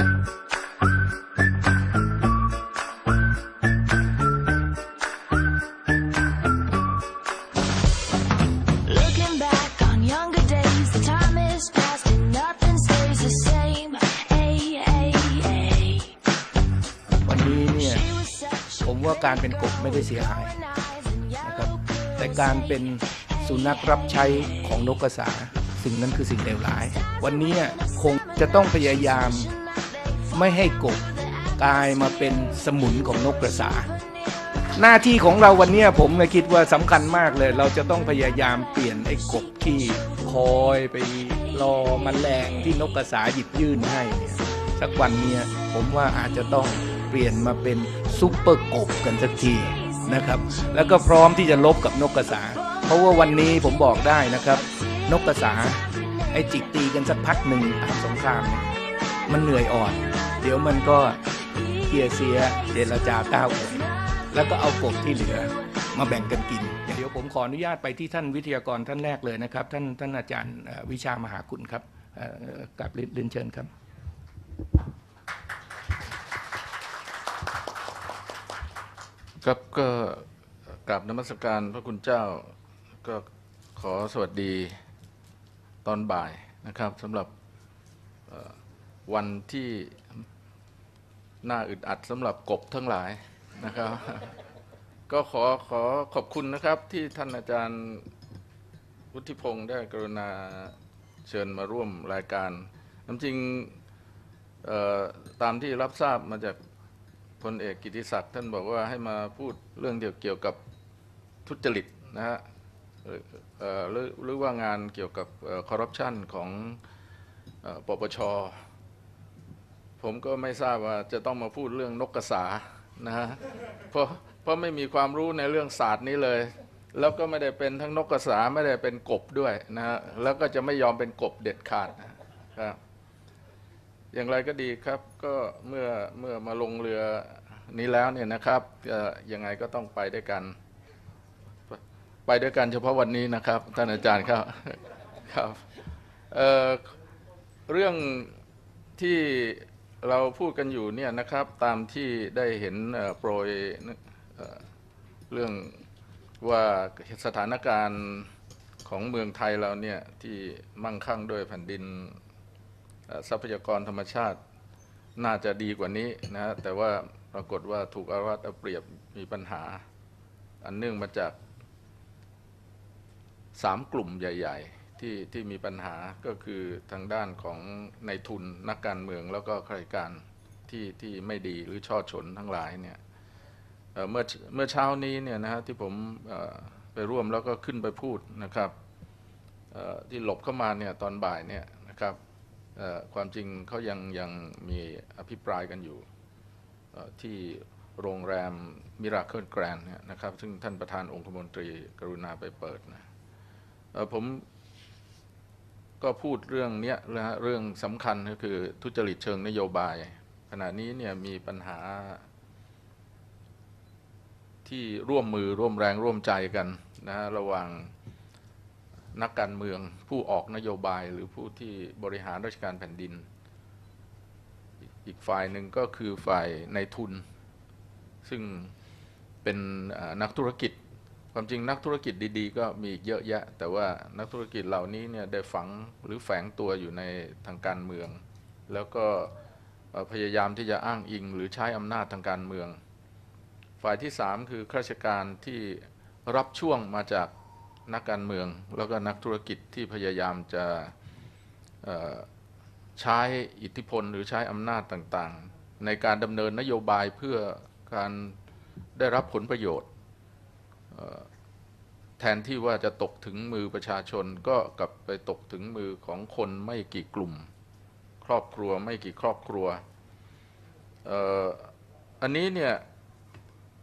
วันนี้เนี่ย She was such ผมว่าการเป็นกบไม่ได้เสียหาย brown eyes and นะครับ yellow แต่การเป็นสุนัขรับใช้ของนกกระสา สิ่งนั้นคือสิ่งเลวร้าย วันนี้คงจะต้องพยายาม ไม่ให้กบกลายมาเป็นสมุนของนกกระสา หน้าที่ของเราวันนี้ผมคิดว่าสำคัญมากเลย เราจะต้องพยายามเปลี่ยนไอ้กบที่คอยไปรอมแมลงที่นกกระสาหยิบยื่นให้เนี่ยสักวันเนี้ผมว่าอาจจะต้องเปลี่ยนมาเป็นซุปเปอร์กบกันสักทีนะครับ แล้วก็พร้อมที่จะลบกับนกกระสา เพราะว่าวันนี้ผมบอกได้นะครับ นกกระสาไอ้จิกตีกันสักพักหนึ่งอาสงครามเนี่ย มันเหนื่อยอ่อน เดี๋ยวมันก็เกียเสียเจรจาก้าวเอ่ยแล้วก็เอากบที่เหลือมาแบ่งกันกิน เดี๋ยวผมขออนุญาตไปที่ท่านวิทยากรท่านแรกเลยนะครับ ท่านท่านอาจารย์วิชามหาคุณครับเอ่อกับเรียนเชิญครับ ครับก็กราบนมัสการพระคุณเจ้าก็ขอสวัสดีตอนบ่ายนะครับสำหรับ วันที่น่าอึดอัดสำหรับกบทั้งหลายนะครับ ก็ขอขอขอบคุณนะครับที่ท่านอาจารย์วุฒิพงศ์ได้กรุณาเชิญมาร่วมรายการน้ำจริงตามที่รับทราบมาจากพลเอกกิติศักดิ์ท่านบอกว่าให้มาพูดเรื่องเกี่ยวกับทุจริตนะฮะหรือว่างานเกี่ยวกับคอร์รัปชันของปปช ผมก็ไม่ทราบว่าจะต้องมาพูดเรื่องนกกระสานะฮะเพราะเพราะไม่มีความรู้ในเรื่องศาสตร์นี้เลย แล้วก็ไม่ได้เป็นทั้งนกกระสาไม่ได้เป็นกบด้วยนะฮะแล้วก็จะไม่ยอมเป็นกบเด็ดขาดนะครับอย่างไรก็ดีครับก็เมื่อเมื่อมาลงเรือนี้แล้วเนี่ยนะครับเอ่อยังไงก็ต้องไปด้วยกัน ไปด้วยกันเฉพาะวันนี้นะครับท่านอาจารย์ครับครับเเรื่องที่ เราพูดกันอยู่เนี่ยนะครับตามที่ได้เห็นโปรยเรื่องว่าสถานการณ์ของเมืองไทยเราเนี่ยที่มั่งคั่งด้วยแผ่นดินทรัพยากรธรรมชาติน่าจะดีกว่านี้นะแต่ว่าปรากฏว่าถูกอาวัตเอาเปรียบมีปัญหา อันเนื่องมาจากสามกลุ่มใหญ่ ๆ ที่ที่มีปัญหาก็คือทางด้านของในทุนนักการเมืองแล้วก็ข้าราชการที่ที่ไม่ดีหรือช่อฉนทั้งหลายเนี่ยเมื่อเมื่อเช้านี้เนี่ยนะฮะที่ผมไปร่วมแล้วก็ขึ้นไปพูดนะครับที่หลบเข้ามาเนี่ยตอนบ่ายเนี่ยนะครับความจริงเขายังยังมีอภิปรายกันอยู่ที่โรงแรมมิราเคิลแกรนเนี่ยนะครับ ซึ่งท่านประธานองคมนตรีกรุณาไปเปิดนะผม ก็พูดเรื่องเนี้ยนะฮะเรื่องสำคัญก็คือทุจริตเชิงนโยบาย ขณะนี้เนี่ยมีปัญหาที่ร่วมมือร่วมแรงร่วมใจกันนะฮะระหว่างนักการเมืองผู้ออกนโยบายหรือผู้ที่บริหารราชการแผ่นดิน อีกฝ่ายหนึ่งก็คือฝ่ายในทุน ซึ่งเป็นนักธุรกิจ ความจริงนักธุรกิจดีๆ ก็มีอีกเยอะแยะ แต่ว่านักธุรกิจเหล่านี้เนี่ยได้ฝังหรือแฝงตัวอยู่ในทางการเมือง แล้วก็พยายามที่จะอ้างอิงหรือใช้อำนาจทางการเมือง ฝ่ายที่สามคือข้าราชการที่รับช่วงมาจากนักการเมือง แล้วก็นักธุรกิจที่พยายามจะใช้อิทธิพลหรือใช้อำนาจต่างๆ ในการดำเนินนโยบายเพื่อการได้รับผลประโยชน์ แทนที่ว่าจะตกถึงมือประชาชนก็กลับไปตกถึงมือของคนไม่กี่กลุ่ม ครอบครัวไม่กี่ครอบครัวอันนี้เนี่ย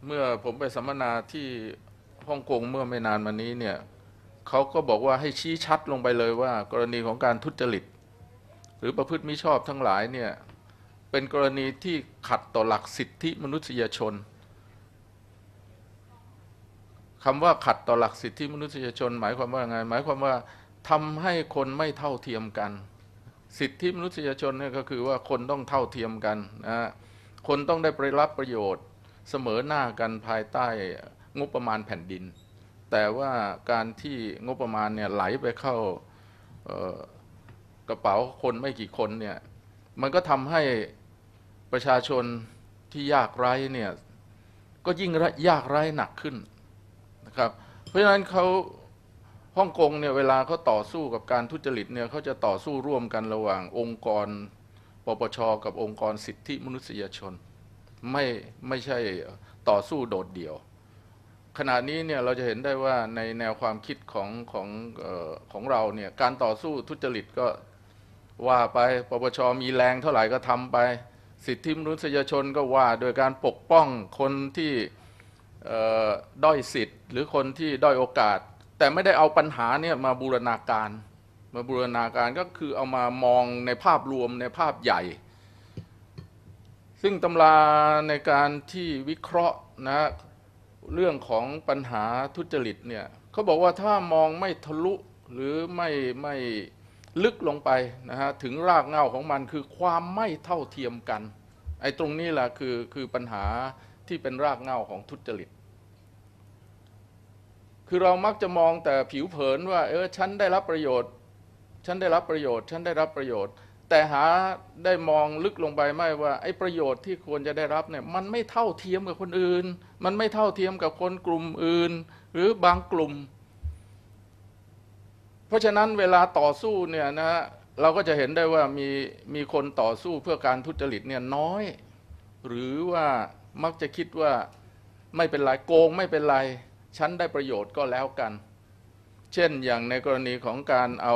เมื่อผมไปสัมมนาที่ฮ่องกงเมื่อไม่นานมานี้เนี่ยเขาก็บอกว่าให้ชี้ชัดลงไปเลยว่า กรณีของการทุจริต หรือประพฤติมิชอบทั้งหลายเนี่ยเป็นกรณีที่ขัดต่อหลักสิทธิมนุษยชน คำว่าขัดต่อหลักสิทธิมนุษยชน หมายความว่าไง หมายความว่าทำให้คนไม่เท่าเทียมกัน สิทธิมนุษยชนเนี่ยก็คือว่าคนต้องเท่าเทียมกันนะคนต้องได้ไปรับประโยชน์เสมอหน้ากันภายใต้งบประมาณแผ่นดิน แต่ว่าการที่งบประมาณเนี่ยไหลไปเข้ากระเป๋าคนไม่กี่คนเนี่ยมันก็ทำให้ประชาชนที่ยากไร้เนี่ยก็ยิ่งยากไร้หนักขึ้น ครับ เพราะฉะนั้นเขาฮ่องกงเนี่ยเวลาเขาต่อสู้กับการทุจริตเนี่ยเขาจะต่อสู้ร่วมกันระหว่างองค์กรปปชกับองค์กรสิทธิมนุษยชน ไม่ไม่ใช่ต่อสู้โดดเดี่ยว ขณะนี้เนี่ยเราจะเห็นได้ว่าในแนวความคิดของของเออของเราเนี่ยการต่อสู้ทุจริตก็ว่าไปปปชมีแรงเท่าไหร่ก็ทำไป สิทธิมนุษยชนก็ว่า โดยการปกป้องคนที่ ด้อยสิทธิ์หรือคนที่ด้อยโอกาส แต่ไม่ได้เอาปัญหาเนี่ยมาบูรณาการ มาบูรณาการก็คือเอามามองในภาพรวมในภาพใหญ่ ซึ่งตำราในการที่วิเคราะห์นะเรื่องของปัญหาทุจริตเนี่ยเขาบอกว่าถ้ามองไม่ทะลุหรือไม่ไม่ลึกลงไปนะฮะถึงรากเหง้าของมันคือความไม่เท่าเทียมกันไอ้ตรงนี้แหละคือคือปัญหา ที่เป็นรากเหง้าของทุจริต คือเรามักจะมองแต่ผิวเผินว่า เออฉันได้รับประโยชน์ ฉันได้รับประโยชน์ ฉันได้รับประโยชน์ แต่หาได้มองลึกลงไปไม่ว่าไอ้ประโยชน์ที่ควรจะได้รับเนี่ยมันไม่เท่าเทียมกับคนอื่น มันไม่เท่าเทียมกับคนกลุ่มอื่น หรือบางกลุ่ม เพราะฉะนั้นเวลาต่อสู้เนี่ยนะฮะเราก็จะเห็นได้ว่ามีมีคนต่อสู้เพื่อการทุจริตเนี่ยน้อย หรือว่า มักจะคิดว่าไม่เป็นไรโกงไม่เป็นไร ฉันได้ประโยชน์ก็แล้วกัน เช่นอย่างในกรณีของการเอา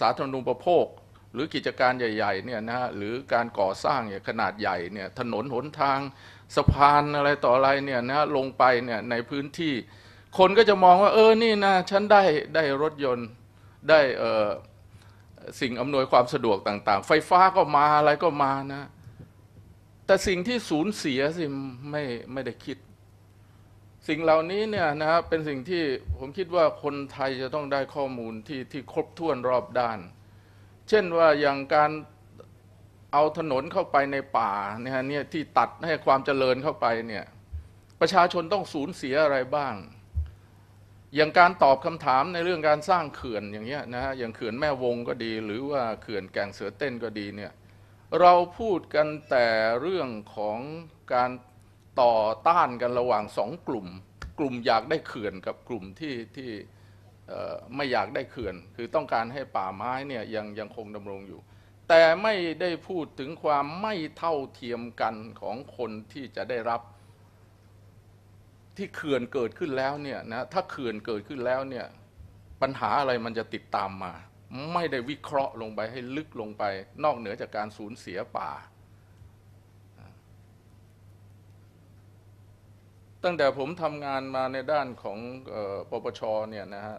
สาธารณูปโภค หรือกิจการใหญ่ๆเนี่ยนะฮะหรือการก่อสร้างเนี่ยขนาดใหญ่เนี่ยถนนหนทางสะพานอะไรต่ออะไรเนี่ยนะลงไปเนี่ยในพื้นที่ คนก็จะมองว่า เออนี่นะฉันได้ได้รถยนต์ได้สิ่งอำนวยความสะดวกต่างๆ ไฟฟ้าก็มาอะไรก็มานะ แต่สิ่งที่สูญเสียสิไม่ไม่ได้คิด สิ่งเหล่านี้เนี่ยนะครับเป็นสิ่งที่ผมคิดว่าคนไทยจะต้องได้ข้อมูลที่ที่ครบถ้วนรอบด้าน เช่นว่าอย่างการเอาถนนเข้าไปในป่าเนี่ยเนี่ยที่ตัดให้ความเจริญเข้าไปเนี่ยประชาชนต้องสูญเสียอะไรบ้าง อย่างการตอบคำถามในเรื่องการสร้างเขื่อนอย่างเงี้ยนะฮะอย่างเขื่อนแม่วงก็ดี หรือว่าเขื่อนแก่งเสือเต้นก็ดีเนี่ย เราพูดกันแต่เรื่องของการต่อต้านกันระหว่างสองกลุ่ม กลุ่มอยากได้เขื่อนกับกลุ่มที่ที่ไม่อยากได้เขื่อน คือต้องการให้ป่าไม้เนี่ยยังยังคงดำรงอยู่ แต่ไม่ได้พูดถึงความไม่เท่าเทียมกันของคนที่จะได้รับ ที่เขื่อนเกิดขึ้นแล้วเนี่ยนะถ้าเขื่อนเกิดขึ้นแล้วเนี่ยปัญหาอะไรมันจะติดตามมา ไม่ได้วิเคราะห์ลงไปให้ลึกลงไป นอกเหนือจากการสูญเสียป่า ตั้งแต่ผมทำงานมาในด้านของออปปชเนี่ยนะฮะ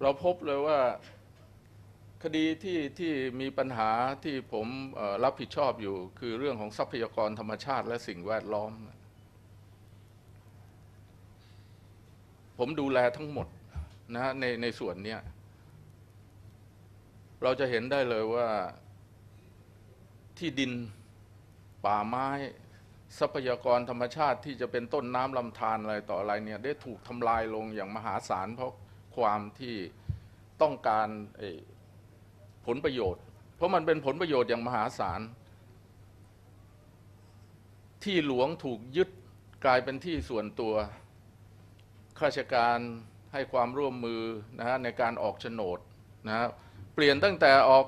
เราพบเลยว่าคดีที่ที่มีปัญหาที่ผมรับผิดชอบอยู่ คือเรื่องของทรัพยากรธรรมชาติและสิ่งแวดล้อม ผมดูแลทั้งหมดนะฮะในในส่วนเนี้ย เราจะเห็นได้เลยว่าที่ดินป่าไม้ ทรัพยากรธรรมชาติที่จะเป็นต้นน้ำลำธารอะไรต่ออะไรเนี่ยได้ถูกทำลายลงอย่างมหาศาลเพราะความที่ต้องการผลประโยชน์ เพราะมันเป็นผลประโยชน์อย่างมหาศาลที่หลวงถูกยึดกลายเป็นที่ส่วนตัวข้าราชการให้ความร่วมมือนะฮะในการออกโฉนดนะฮะ เปลี่ยนตั้งแต่ออก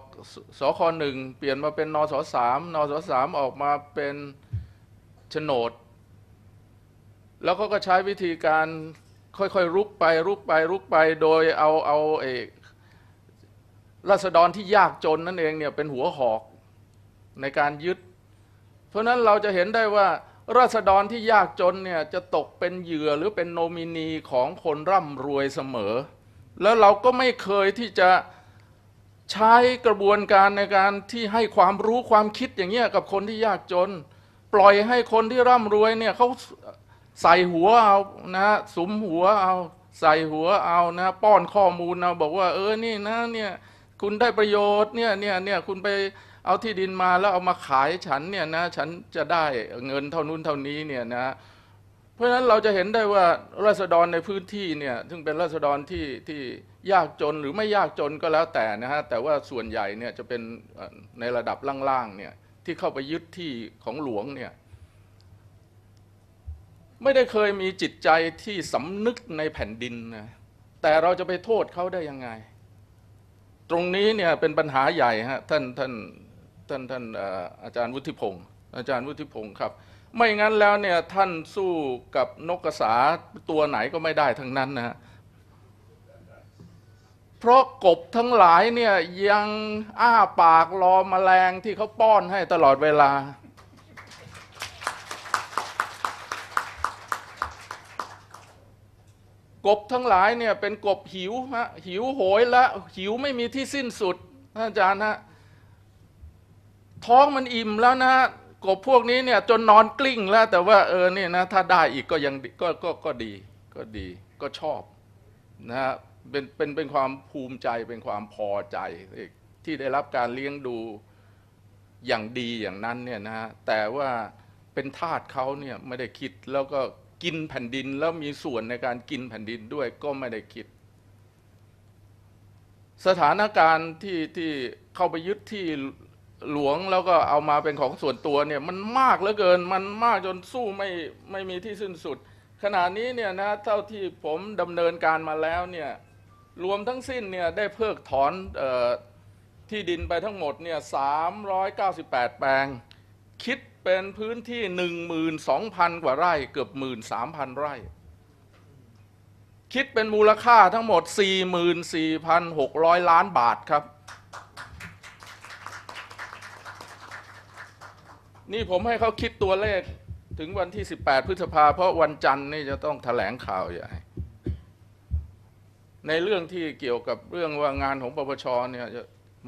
สคหนึ่งเปลี่ยนมาเป็นนสสามนสสามออกมาเป็นโฉนด แล้วเขาก็ใช้วิธีการค่อยๆรุกไปรุกไปรุกไปโดยเอาเอาเอกรัษฎรที่ยากจนนั่นเองเนี่ยเป็นหัวหอกในการยึด เพราะฉะนั้นเราจะเห็นได้ว่าราษฎรที่ยากจนเนี่ยจะตกเป็นเหยื่อหรือเป็นโนมินีของคนร่ำรวยเสมอ แล้วเราก็ไม่เคยที่จะ ใช้กระบวนการในการที่ให้ความรู้ความคิดอย่างเงี้ยกับคนที่ยากจน ปล่อยให้คนที่ร่ำรวยเนี่ยเขาใส่หัวเอานะสุมหัวเอา ใส่หัวเอานะป้อนข้อมูลเอาบอกว่า เออนี่นะเนี่ยคุณได้ประโยชน์เนี่ยเนี่ยเนี่ยคุณไปเอาที่ดินมาแล้วเอามาขายฉันเนี่ยนะฉันจะได้เงินเท่านู้นเท่านี้เนี่ยนะ เพราะฉะนั้นเราจะเห็นได้ว่าราษฎรในพื้นที่เนี่ยซึ่งเป็นราษฎรที่ที่ยากจนหรือไม่ยากจนก็แล้วแต่นะฮะแต่ว่าส่วนใหญ่เนี่ยจะเป็นในระดับล่างๆเนี่ยที่เข้าไปยึดที่ของหลวงเนี่ยไม่ได้เคยมีจิตใจที่สำนึกในแผ่นดินนะแต่เราจะไปโทษเขาได้ยังไง ตรงนี้เนี่ยเป็นปัญหาใหญ่ฮะท่านท่านท่านท่านเอ่ออาจารย์วุฒิพงศ์อาจารย์วุฒิพงศ์ครับ ไม่งั้นแล้วเนี่ยท่านสู้กับนกกระสาตัวไหนก็ไม่ได้ทั้งนั้นนะฮะเพราะกบทั้งหลายเนี่ยยังอ้าปากรอมแมลงที่เขาป้อนให้ตลอดเวลา กบทั้งหลายเนี่ยเป็นกบหิวฮะหิวโหยและหิวไม่มีที่สิ้นสุดท่านอาจารย์ฮะท้องมันอิ่มแล้วนะ กบพวกนี้เนี่ยจนนอนกลิ้งแล้ว แต่ว่าเออเนี่ยนะถ้าได้อีกก็ยังก็ก็ก็ดีก็ดีก็ชอบนะฮะเป็นเป็นเป็นความภูมิใจเป็นความพอใจที่ได้รับการเลี้ยงดูอย่างดีอย่างนั้นเนี่ยนะฮะแต่ว่าเป็นทาสเขาเนี่ยไม่ได้คิดแล้วก็กินแผ่นดินแล้วมีส่วนในการกินแผ่นดินด้วยก็ไม่ได้คิด สถานการณ์ที่ที่เข้าไปยึดที่ หลวงแล้วก็เอามาเป็นของส่วนตัวเนี่ยมันมากเหลือเกินมันมากจนสู้ไม่ไม่มีที่สิ้นสุด ขณะนี้เนี่ยนะเท่าที่ผมดำเนินการมาแล้วเนี่ยรวมทั้งสิ้นเนี่ยได้เพิกถอนออที่ดินไปทั้งหมดเนี่ย398 แปลง คิดเป็นพื้นที่ 12,000 กว่าไร่เกือบ 13,000 ไร่ คิดเป็นมูลค่าทั้งหมด 44,600 ล้านบาทครับ นี่ผมให้เขาคิดตัวเลขถึงวันที่ 18 พฤษภาเพราะวันจันทร์นี่จะต้องแถลงข่าวใหญ่ ในเรื่องที่เกี่ยวกับเรื่องว่างานของปปชเนี่ย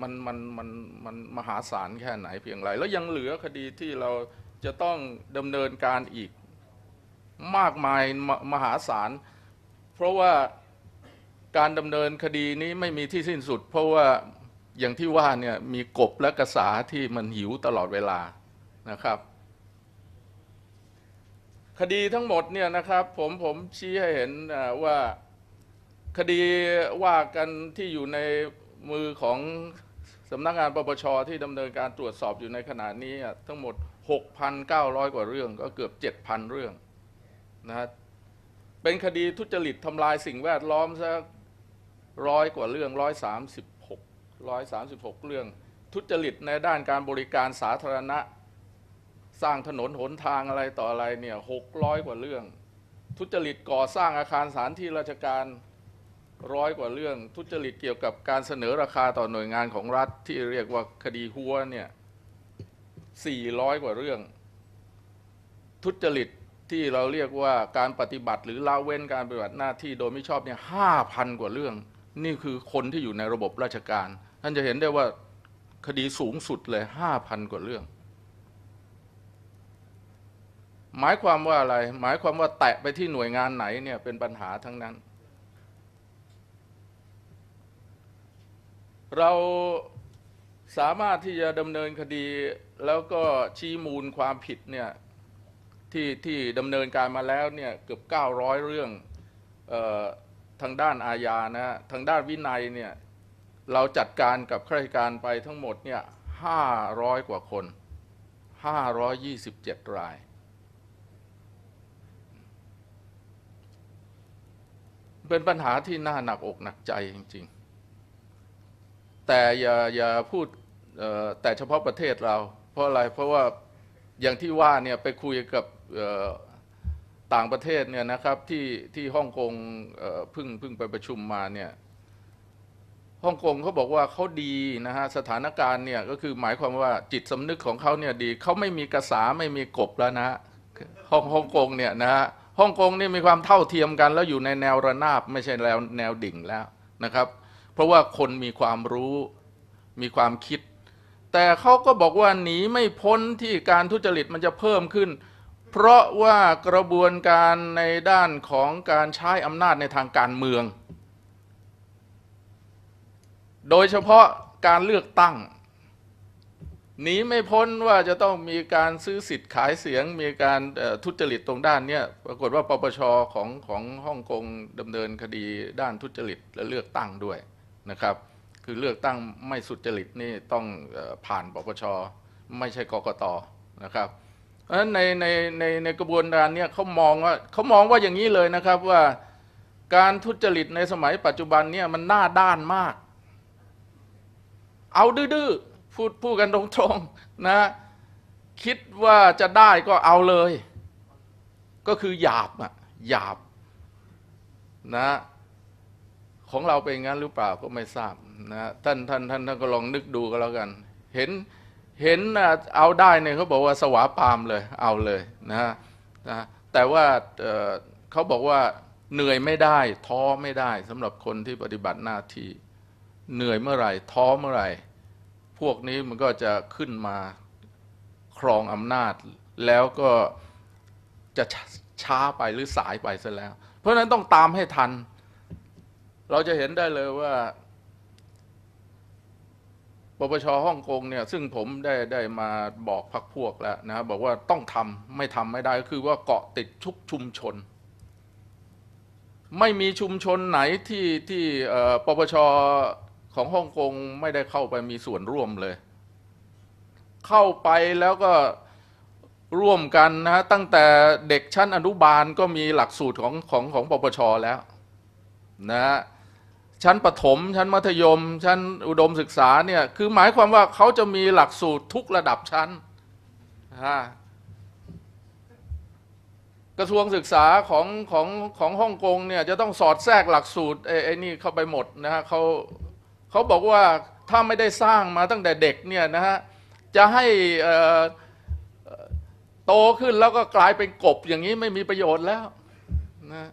มันมันมันมันมหาศาลแค่ไหนเพียงไร แล้วยังเหลือคดีที่เราจะต้องดำเนินการอีกมากมายมมหาศาล เพราะว่าการดำเนินคดีนี้ไม่มีที่สิ้นสุด เพราะว่าอย่างที่ว่าเนี่ยมีกบและกระสาที่มันหิวตลอดเวลา นะครับ คดีทั้งหมดเนี่ยนะครับ ผมผมชี้ให้เห็นว่าคดีว่ากันที่อยู่ในมือของสำนักงานปปชที่ดำเนินการตรวจสอบอยู่ในขณะนี้ทั้งหมด 6,900 กว่าเรื่องก็เกือบ 7,000 เรื่องนะฮะเป็นคดีทุจริตทำลายสิ่งแวดล้อมสักร้อยกว่าเรื่อง 136 136 เรื่อง ทุจริตในด้านการบริการสาธารณะ สร้างถนนหนทางอะไรต่ออะไรเนี่ยหกร้อยกว่าเรื่อง ทุจริตก่อสร้างอาคารสถานที่ราชการร้อยกว่าเรื่อง ทุจริตเกี่ยวกับการเสนอราคาต่อหน่วยงานของรัฐที่เรียกว่าคดีหัวเนี่ยสี่ร้อยกว่าเรื่อง ทุจริตที่เราเรียกว่าการปฏิบัติ หรือละเว้นการปฏิบัติหน้าที่โดยไม่ชอบเนี่ยห้าพันกว่าเรื่อง นี่คือคนที่อยู่ในระบบราชการ ท่านจะเห็นได้ว่าคดีสูงสุดเลยห้าพันกว่าเรื่อง หมายความว่าอะไร หมายความว่าแตะไปที่หน่วยงานไหนเนี่ยเป็นปัญหาทั้งนั้น เราสามารถที่จะดำเนินคดีแล้วก็ชี้มูลความผิดเนี่ยที่ที่ดำเนินการมาแล้วเนี่ยเกือบ 900 เรื่องออทางด้านอาญานะฮะทางด้านวินัยเนี่ยเราจัดการกับข้าราชการไปทั้งหมดเนี่ย500 กว่าคน 527 ราย เป็นปัญหาที่น่าหนักอกหนักใจจริง ๆ แต่อย่าอย่าพูดแต่เฉพาะประเทศเรา เพราะอะไรเพราะว่าอย่างที่ว่าเนี่ยไปคุยกับต่างประเทศเนี่ยนะครับที่ที่ฮ่องกงเพิ่งเพิ่งไปประชุมมาเนี่ยฮ่องกงเขาบอกว่าเขาดีนะฮะสถานการณ์เนี่ยก็คือหมายความว่าจิตสำนึกของเขาเนี่ยดีเขาไม่มีกระสาไม่มีกบแล้วนะฮะฮ่องฮ่องกงเนี่ยนะฮะ ฮ่องกงนี่มีความเท่าเทียมกัน แล้วอยู่ในแนวระนาบไม่ใช่แนวแนวดิ่งแล้วนะครับ เพราะว่าคนมีความรู้มีความคิด แต่เขาก็บอกว่าหนีไม่พ้นที่การทุจริตมันจะเพิ่มขึ้น เพราะว่ากระบวนการในด้านของการใช้อำนาจในทางการเมือง โดยเฉพาะการเลือกตั้ง หนีไม่พ้นว่าจะต้องมีการซื้อสิทธิ์ขายเสียง มีการทุจริตตรงด้านเนี้ยปรากฏว่าปปชของของฮ่องกงดำเนินคดีด้านทุจริตและเลือกตั้งด้วยนะครับ คือเลือกตั้งไม่สุจริตนี่ต้องผ่านปปชไม่ใช่กกตนะครับเพราะฉะนั้นในในในในกระบวนการเนี้ยเขามองว่าเขามองว่าอย่างนี้เลยนะครับว่าการทุจริตในสมัยปัจจุบันเนี่ยมันหน้าด้านมาก เอาดื้อ พูดพูดกันตรงๆนะคิดว่าจะได้ก็เอาเลย ก็คือหยาบอะหยาบนะของเราเป็นงั้นหรือเปล่าก็ไม่ทราบนะท่านท่านท่านท่านก็ลองนึกดูก็แล้วกัน เห็นเห็นเอาได้เนี่ยเขาบอกว่าสวาปามเลยเอาเลยนะนะแต่ว่าเเขาบอกว่าเหนื่อยไม่ได้ ท้อไม่ได้สำหรับคนที่ปฏิบัติหน้าที่เหนื่อยเมื่อไหร่ ท้อเมื่อไหร่ พวกนี้มันก็จะขึ้นมาครองอำนาจ แล้วก็จะช้าไปหรือสายไปซะแล้ว เพราะฉะนั้นต้องตามให้ทัน เราจะเห็นได้เลยว่าปปชฮ่องกงเนี่ยซึ่งผมได้ได้มาบอกพักพวกแล้วนะบอกว่าต้องทำไม่ทำไม่ได้ก็คือว่าเกาะติดทุกชุมชน ไม่มีชุมชนไหนที่ที่ปปช ของฮ่องกงไม่ได้เข้าไปมีส่วนร่วมเลย เข้าไปแล้วก็ร่วมกันนะฮะตั้งแต่เด็กชั้นอนุบาลก็มีหลักสูตรของของของปปชแล้วนะฮะชั้นประถม ชั้นมัธยม ชั้นอุดมศึกษาเนี่ยคือหมายความว่าเขาจะมีหลักสูตรทุกระดับชั้นฮะกระทรวงศึกษาของของของฮ่องกงเนี่ยจะต้องสอดแทรกหลักสูตรไอ้ไอ้นี่เข้าไปหมดนะฮะเขา เขาบอกว่าถ้าไม่ได้สร้างมาตั้งแต่เด็กเนี่ยนะฮะจะให้โตขึ้นแล้วก็กลายเป็นกบอย่างนี้ไม่มีประโยชน์แล้วนะ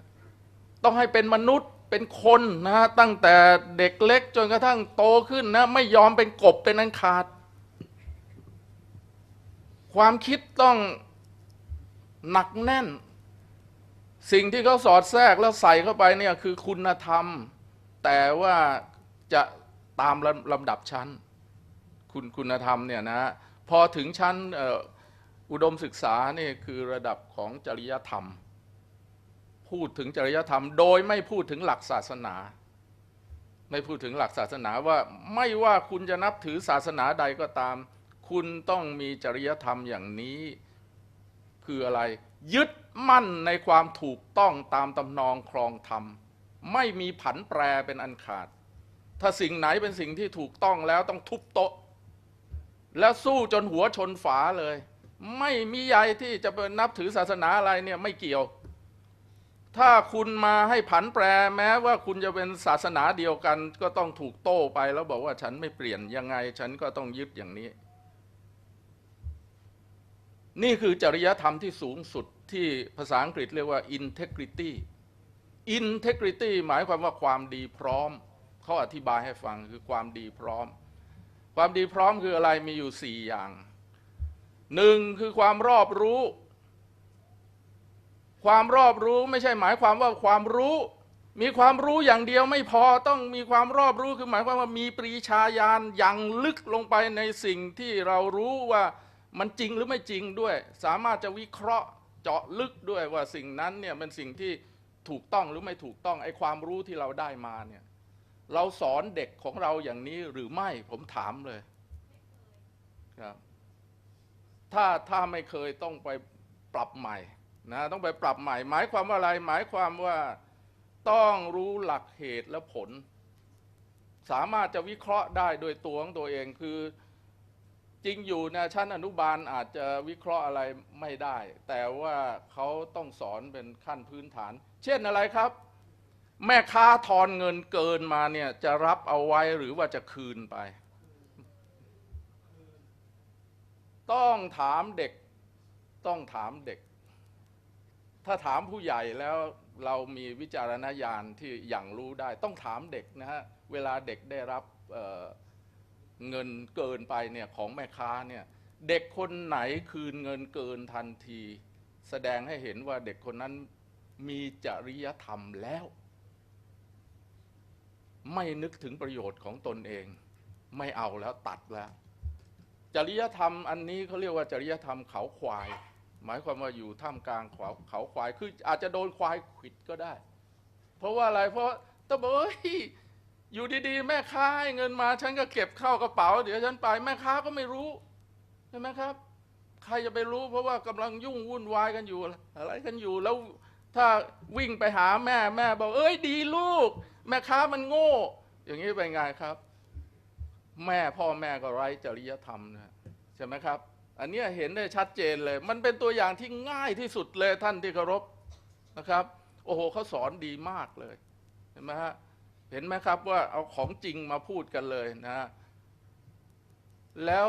ต้องให้เป็นมนุษย์เป็นคนนะฮะตั้งแต่เด็กเล็กจนกระทั่งโตขึ้นนะไม่ยอมเป็นกบเป็นอันขาด ความคิดต้องหนักแน่น สิ่งที่เขาสอดแทรกแล้วใส่เข้าไปเนี่ยคือคุณธรรม แต่ว่าจะ ตามลำลำดับชั้นคุณคุณธรรมเนี่ยนะพอถึงชั้นอุดมศึกษานี่คือระดับของจริยธรรม พูดถึงจริยธรรม โดยไม่พูดถึงหลักศาสนา ไม่พูดถึงหลักศาสนาว่าไม่ว่าคุณจะนับถือศาสนาใดก็ตาม คุณต้องมีจริยธรรมอย่างนี้คืออะไร ยึดมั่นในความถูกต้องตามตำนองครองธรรม ไม่มีผันแปรเป็นอันขาด ถ้าสิ่งไหนเป็นสิ่งที่ถูกต้องแล้วต้องทุบโต๊ะ แล้วสู้จนหัวชนฝาเลย ไม่มีใยที่จะไปนับถือศาสนาอะไรเนี่ยไม่เกี่ยว ถ้าคุณมาให้ผันแปรแม้ว่าคุณจะเป็นศาสนาเดียวกัน ก็ต้องถูกโต้ไปแล้วบอกว่าฉันไม่เปลี่ยนยังไง ฉันก็ต้องยึดอย่างนี้ นี่คือจริยธรรมที่สูงสุดที่ภาษาอังกฤษเรียกว่า integrity integrity หมายความว่าความดีพร้อม เขาอธิบายให้ฟังคือความดีพร้อม ความดีพร้อมคืออะไรมีอยู่สี่อย่างหนึ่งคือความรอบรู้ ความรอบรู้ไม่ใช่หมายความว่าความรู้ มีความรู้อย่างเดียวไม่พอต้องมีความรอบรู้คือหมายความว่ามีปรีชาญาณอย่างลึกลงไปในสิ่งที่เรารู้ว่ามันจริงหรือไม่จริงด้วย สามารถจะวิเคราะห์เจาะลึกด้วยว่าสิ่งนั้นเนี่ยเป็นสิ่งที่ถูกต้องหรือไม่ถูกต้องไอ้ความรู้ที่เราได้มาเนี่ย เราสอนเด็กของเราอย่างนี้หรือไม่ผมถามเลยครับถ้าถ้าไม่เคยต้องไปปรับใหม่นะต้องไปปรับใหม่ หมายความว่าอะไร หมายความว่าต้องรู้หลักเหตุและผล สามารถจะวิเคราะห์ได้โดยตัวของตัวเองคือจริงอยู่นะชั้นอนุบาลอาจจะวิเคราะห์อะไรไม่ได้ แต่ว่าเขาต้องสอนเป็นขั้นพื้นฐาน เช่นอะไรครับ แม่ค้าทอนเงินเกินมาเนี่ยจะรับเอาไว้หรือว่าจะคืนไป ต้องถามเด็ก ต้องถามเด็ก ถ้าถามผู้ใหญ่แล้วเรามีวิจารณญาณที่อย่างรู้ได้ ต้องถามเด็กนะฮะ เวลาเด็กได้รับเเงินเกินไปเนี่ยของแม่ค้าเนี่ยเด็กคนไหนคืนเงินเกินทันที แสดงให้เห็นว่าเด็กคนนั้นมีจริยธรรมแล้ว ไม่นึกถึงประโยชน์ของตนเอง ไม่เอาแล้วตัดแล้ว จริยธรรมอันนี้เขาเรียกว่าจริยธรรมเขาควาย หมายความว่าอยู่ท่ามกลางเขาเขาควายคืออาจจะโดนควายขิดก็ได้ เพราะว่าอะไรเพราะต้องบอกว่าอยู่ดีๆ แม่ค้าให้เงินมา ฉันก็เก็บเข้ากระเป๋า เดี๋ยวฉันไปแม่ค้าก็ไม่รู้ใช่ไหมครับ ใครจะไปรู้ เพราะว่ากำลังยุ่งวุ่นวายกันอยู่อะไรกันอยู่แล้วถ้าวิ่งไปหาแม่แม่บอก เอ้ยดีลูก แม่ค้ามันโง่ อย่างนี้เป็นไงครับ แม่พ่อแม่ก็ไร้จริยธรรมนะใช่ไหมครับ อันเนี้ยเห็นได้ชัดเจนเลย มันเป็นตัวอย่างที่ง่ายที่สุดเลยท่านที่เคารพนะครับ โอ้โหเขาสอนดีมากเลยเห็นไหมฮะเห็นไหมครับว่าเอาของจริงมาพูดกันเลยนะฮะแล้ว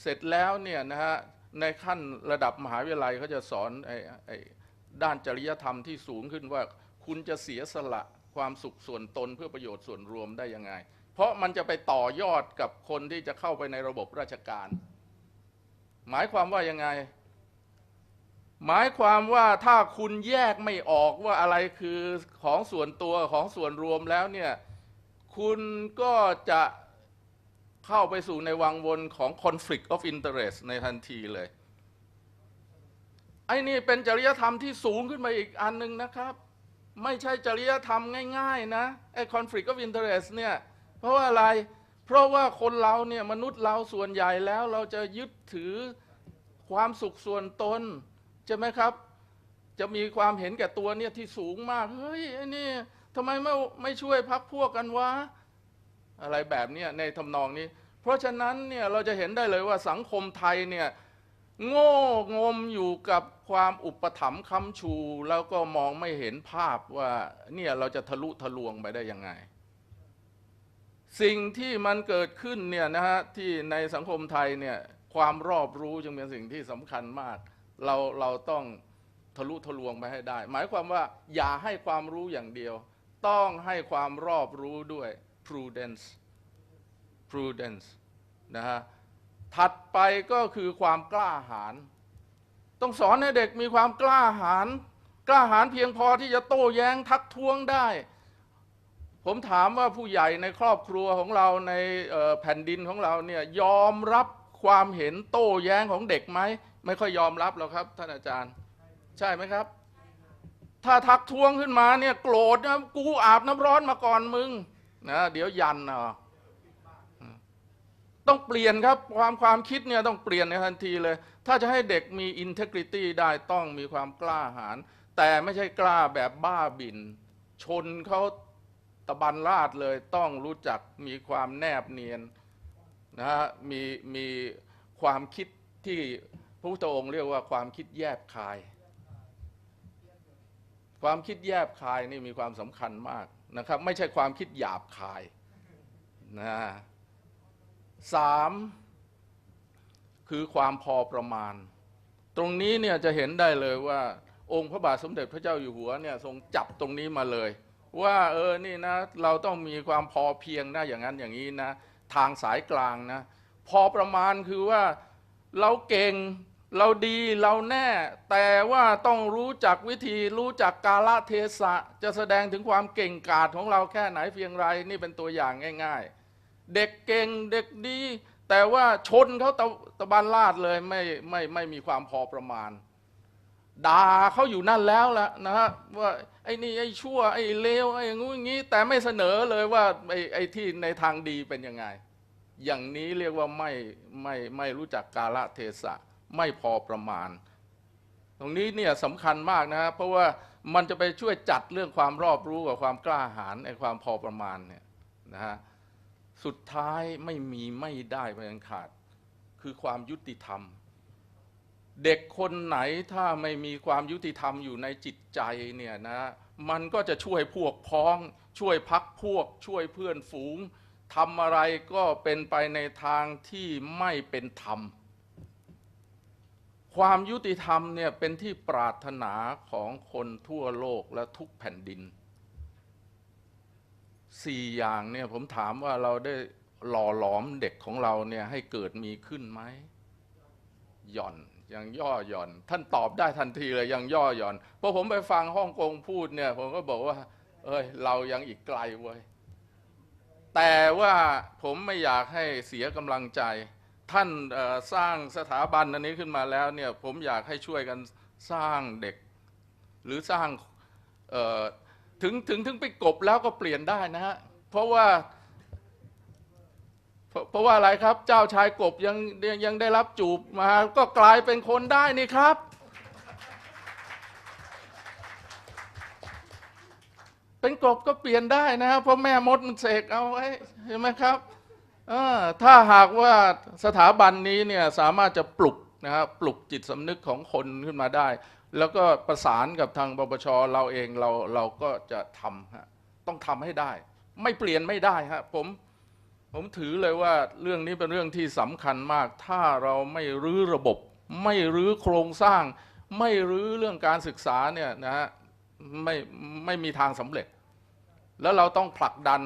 เสร็จแล้วเนี่ยนะฮะในขั้นระดับมหาวิทยาลัยเขาจะสอนไอ้ไอ้ด้านจริยธรรมที่สูงขึ้นว่า คุณจะเสียสละ ความสุขส่วนตนเพื่อประโยชน์ส่วนรวมได้ยังไง เพราะมันจะไปต่อยอดกับคนที่จะเข้าไปในระบบราชการ หมายความว่ายังไง หมายความว่าถ้าคุณแยกไม่ออกว่าอะไรคือของส่วนตัวของส่วนรวมแล้วเนี่ยคุณก็จะเข้าไปสู่ในวังวนของ conflict of interest ในทันทีเลยไอ้นี่เป็นจริยธรรมที่สูงขึ้นมาอีกอันหนึ่งนะครับ ไม่ใช่จริยธรรมง่ายๆนะไอ้ conflict of interest เนี่ยเพราะว่าอะไรเพราะว่าคนเราเนี่ยมนุษย์เราส่วนใหญ่แล้วเราจะยึดถือความสุขส่วนตนใช่ไหมครับ จะมีความเห็นแก่ตัวเนี่ยที่สูงมากเฮ้ยไอ้นี่ทำไมไม่ไม่ช่วยพักพวกกันวะอะไรแบบเนี้ยในทำนองนี้ เพราะฉะนั้นเนี่ยเราจะเห็นได้เลยว่าสังคมไทยเนี่ยโง่งมอยู่กับ ความอุปถัมภ์ค้ำชู แล้วก็มองไม่เห็นภาพว่าเนี่ยเราจะทะลุทะลวงไปได้ยังไง สิ่งที่มันเกิดขึ้นเนี่ยนะฮะที่ในสังคมไทยเนี่ยความรอบรู้จึงเป็นสิ่งที่สำคัญมาก เราเราต้องทะลุทะลวงไปให้ได้ หมายความว่าอย่าให้ความรู้อย่างเดียว ต้องให้ความรอบรู้ด้วย prudence prudence นะฮะถัดไปก็คือความกล้าหาญ ต้องสอนให้เด็กมีความกล้าหาญกล้าหาญเพียงพอที่จะโต้แย้งทักท้วงได้ ผมถามว่าผู้ใหญ่ในครอบครัวของเราในแผ่นดินของเราเนี่ยยอมรับความเห็นโต้แย้งของเด็กไหมไม่ค่อยยอมรับหรอกครับ ท่านอาจารย์ ใช่ไหมครับ ถ้าทักท้วงขึ้นมาเนี่ยโกรธนะกูอาบน้ำร้อนมาก่อนมึงนะเดี๋ยวยันเนาะ ต้องเปลี่ยนครับความความคิดเนี่ยต้องเปลี่ยนในทันทีเลย ถ้าจะให้เด็กมี integrity ได้ต้องมีความกล้าหาญแต่ไม่ใช่กล้าแบบบ้าบิน ชนเขาตะบันลาดเลยต้องรู้จักมีความแนบเนียนนะฮะมีมีความคิดที่พระพุทธองค์เรียกว่าความคิดแยบคาย ความคิดแยบคายนี่มีความสำคัญมากนะครับ ไม่ใช่ความคิดหยาบคายนะ สามคือความพอประมาณ ตรงนี้เนี่ยจะเห็นได้เลยว่า องค์พระบาทสมเด็จพระเจ้าอยู่หัวเนี่ยทรงจับตรงนี้มาเลย ว่าเออนี่นะเราต้องมีความพอเพียงนะอย่างนั้นอย่างนี้นะทางสายกลางนะพอประมาณคือว่าเราเก่งเราดีเราแน่ แต่ว่าต้องรู้จักวิธีรู้จักกาลเทศะ จะแสดงถึงความเก่งกาจของเราแค่ไหนเพียงไร นี่เป็นตัวอย่างง่าย ๆ เด็กเก่งเด็กดี แต่ว่าชนเขาตะตะบันลาดเลยไม่ไม่ไม่มีความพอประมาณด่าเขาอยู่นั่นแล้วล่ะนะฮะว่าไอ้นี่ไอ้ชั่วไอ้เลวไอ้งูอย่างงี้แต่ไม่เสนอเลยว่าไอ้ไอ้ที่ในทางดีเป็นยังไง อย่างนี้เรียกว่าไม่ไม่ไม่รู้จักกาลเทศะไม่พอประมาณ ตรงนี้เนี่ยสำคัญมากนะฮะเพราะว่ามันจะไปช่วยจัดเรื่องความรอบรู้กับความกล้าหาญไอ้ความพอประมาณเนี่ยนะฮะ สุดท้ายไม่มีไม่ได้ไปอันขาด คือความยุติธรรม เด็กคนไหนถ้าไม่มีความยุติธรรมอยู่ในจิตใจเนี่ยนะมันก็จะช่วยพวกพ้อง ช่วยพักพวก ช่วยเพื่อนฝูงทำอะไรก็เป็นไปในทางที่ไม่เป็นธรรม ความยุติธรรมเนี่ยเป็นที่ปรารถนาของคนทั่วโลกและทุกแผ่นดิน สี่อย่างเนี่ยผมถามว่าเราได้หล่อหลอมเด็กของเราเนี่ยให้เกิดมีขึ้นไหมหย่อนยังย่อหย่อน ท่านตอบได้ทันทีเลยยังย่อหย่อนพอผมไปฟังฮ่องกงพูดเนี่ยผมก็บอกว่า เอ้ย เรายังอีกไกลเว้ยแต่ว่าผมไม่อยากให้เสียกำลังใจ ท่านสร้างสถาบันอันนี้ขึ้นมาแล้วเนี่ยผมอยากให้ช่วยกันสร้างเด็ก หรือสร้างเถึงถึงถึงไปกบแล้วก็เปลี่ยนได้นะฮะเพราะว่า เพราะเพราะว่าอะไรครับ เจ้าชายกบยังยังยังได้รับจูบมา ก็กลายเป็นคนได้นี่ครับ เป็นกบก็เปลี่ยนได้นะครับเพราะแม่มดมันเสกเอาไว้เห็นไหมครับถ้าหากว่าสถาบันนี้เนี่ยสามารถจะปลุกนะครับปลุกจิตสำนึกของคนขึ้นมาได้ แล้วก็ประสานกับทางปปชเราเองเราเราก็จะทำฮะต้องทำให้ได้ ไม่เปลี่ยนไม่ได้ฮะผมผมถือเลยว่าเรื่องนี้เป็นเรื่องที่สำคัญมาก ถ้าเราไม่รื้อระบบ ไม่รื้อโครงสร้าง ไม่รื้อเรื่องการศึกษาเนี่ยนะฮะไม่ไม่มีทางสำเร็จ แล้วเราต้องผลักดัน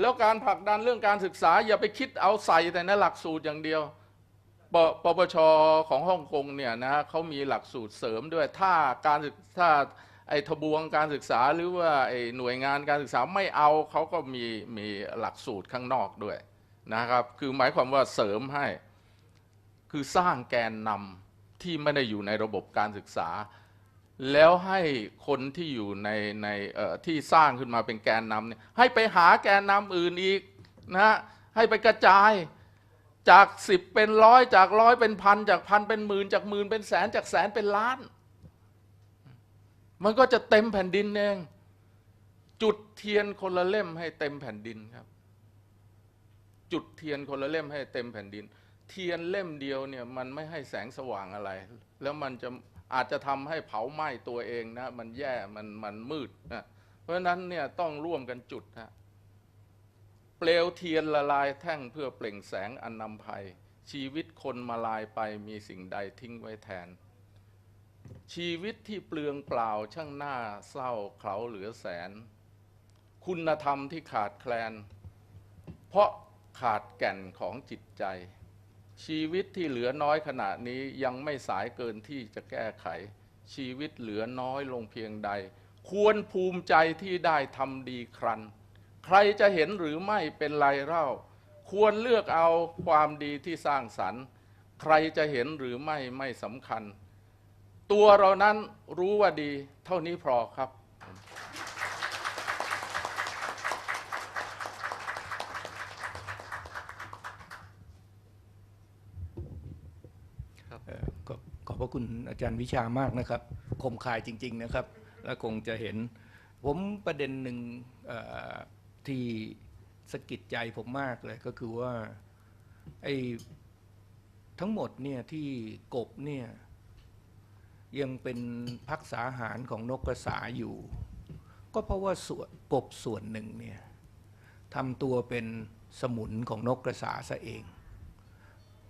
แล้วการผลักดันเรื่องการศึกษา อย่าไปคิดเอาใส่แต่ในหลักสูตรอย่างเดียว ปปปชของฮ่องกงเนี่ยนะฮะเขามีหลักสูตรเสริมด้วยถ้าการศึกถ้าไอ้ทบวงการศึกษาหรือว่าไอ้หน่วยงานการศึกษาไม่เอาเขาก็มีมีหลักสูตรข้างนอกด้วยนะครับคือหมายความว่าเสริมให้ คือสร้างแกนนำที่ไม่ได้อยู่ในระบบการศึกษา แล้วให้คนที่อยู่ในในที่สร้างขึ้นมาเป็นแกนนำเนี่ยให้ไปหาแกนนำอื่นอีกนะฮะให้ไปกระจาย จากสิบเป็นร้อยจากร้อยเป็นพันจากพันเป็นหมื่นจากหมื่นเป็นแสนจากแสนเป็นล้าน มันก็จะเต็มแผ่นดินเอง จุดเทียนคนละเล่มให้เต็มแผ่นดินครับ จุดเทียนคนละเล่มให้เต็มแผ่นดิน เทียนเล่มเดียวเนี่ยมันไม่ให้แสงสว่างอะไร แล้วมันจะอาจจะทำให้เผาไหม้ตัวเองนะ มันแย่มันมันมืดนะเพราะฉะนั้นเนี่ยต้องร่วมกันจุดฮะ เปลวเทียนละลายแท่งเพื่อเปล่งแสงอันนำภัย ชีวิตคนมาลายไปมีสิ่งใดทิ้งไว้แทน ชีวิตที่เปลืองเปล่าช่างหน้าเศร้าเขาเหลือแสน คุณธรรมที่ขาดแคลน เพราะขาดแก่นของจิตใจ ชีวิตที่เหลือน้อยขณะนี้ยังไม่สายเกินที่จะแก้ไข ชีวิตเหลือน้อยลงเพียงใด ควรภูมิใจที่ได้ทำดีครัน ใครจะเห็นหรือไม่เป็นไรเล่า ควรเลือกเอาความดีที่สร้างสรรค์ ใครจะเห็นหรือไม่ไม่สำคัญ ตัวเรานั้นรู้ว่าดีเท่านี้พอครับ ขอบพระคุณอาจารย์วิชามากนะครับ คมคายจริง ๆ นะครับ และคงจะเห็นผมประเด็นหนึ่งอ ที่สะกิดใจผมมากเลยก็คือว่าไอ้ทั้งหมดเนี่ยที่กบเนี่ยยังเป็นพักษาหารของนกกระสาอยู่ ก็เพราะว่าส่วนกบส่วนหนึ่งเนี่ยทำตัวเป็นสมุนของนกกระสาซะเอง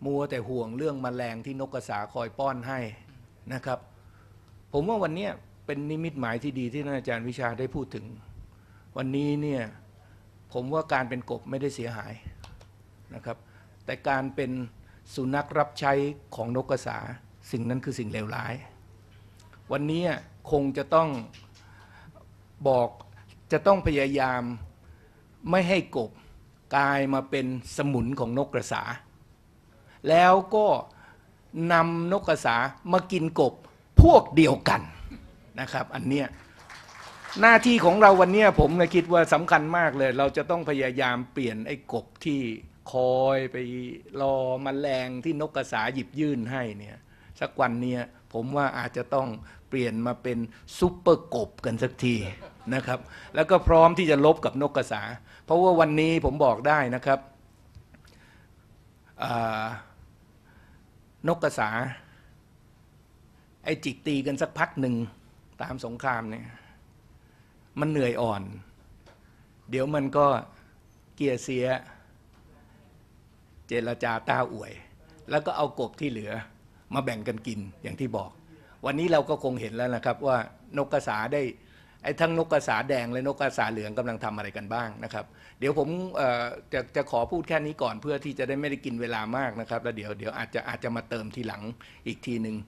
มัวแต่ห่วงเรื่องมแมลงที่นกกระสาคอยป้อนให้นะครับ ผมว่าวันนี้เป็นนิมิตหมายที่ดีที่อาจารย์วิชาได้พูดถึง วันนี้เนี่ย ผมว่าการเป็นกบไม่ได้เสียหายนะครับ แต่การเป็นสุนัขรับใช้ของนกกระสาสิ่งนั้นคือสิ่งเลวร้าย วันนี้คงจะต้องบอกจะต้องพยายามไม่ให้กบกลายมาเป็นสมุนของนกกระสา แล้วก็นำนกกระสามากินกบพวกเดียวกันนะครับ อันเนี้ย หน้าที่ของเราวันนี้ผมคิดว่าสำคัญมากเลย เราจะต้องพยายามเปลี่ยนไอ้กบที่คอยไปรอมแมลงที่นกกระสาหยิบยื่นให้เนี่ยสักวันเนี้ยผมว่าอาจจะต้องเปลี่ยนมาเป็นซุปเปอร์กบกันสักทีนะครับ แล้วก็พร้อมที่จะลบกับนกกระสา เพราะว่าวันนี้ผมบอกได้นะครับนกกระสา ไอ้จิกตีกันสักพักหนึ่งตามสงครามเนี่ย มันเหนื่อยอ่อน เดี๋ยวมันก็เกียร์เสีย เจรจาต้าอวย แล้วก็เอากบที่เหลือมาแบ่งกันกินอย่างที่บอก วันนี้เราก็คงเห็นแล้วนะครับว่านกกระสาได้ไอ้ทั้งนกกระสาแดงและนกกระสาเหลืองกำลังทำอะไรกันบ้างนะครับ เดี๋ยวผมจะจะขอพูดแค่นี้ก่อนเพื่อที่จะได้ไม่ได้กินเวลามากนะครับ แล้วเดี๋ยวเดี๋ยวอาจจะอาจจะมาเติมทีหลังอีกทีหนึ่ง